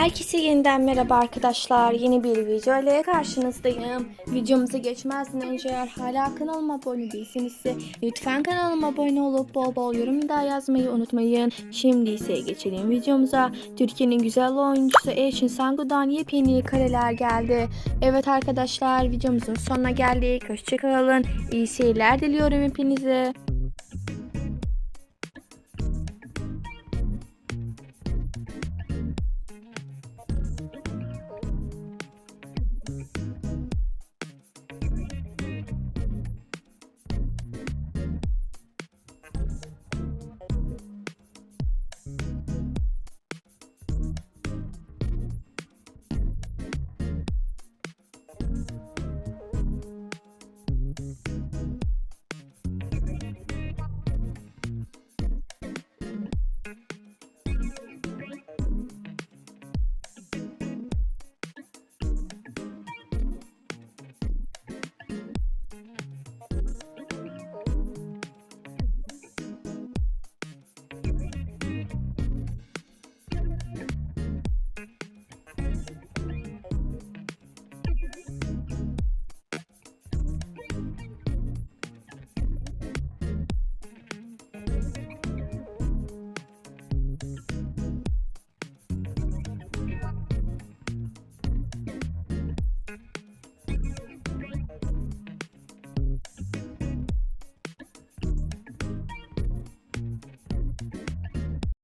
Herkese yeniden merhaba arkadaşlar. Yeni bir video ile karşınızdayım. Videomuza geçmezden önce eğer hala kanalıma abone değilseniz ise lütfen kanalıma abone olup bol bol yorum da yazmayı unutmayın. Şimdi ise geçelim videomuza. Türkiye'nin güzel oyuncusu Eşin Sangu'dan yepyeni kareler geldi. Evet arkadaşlar videomuzun sonuna geldik. Hoşçakalın. İyi seyirler diliyorum hepinize.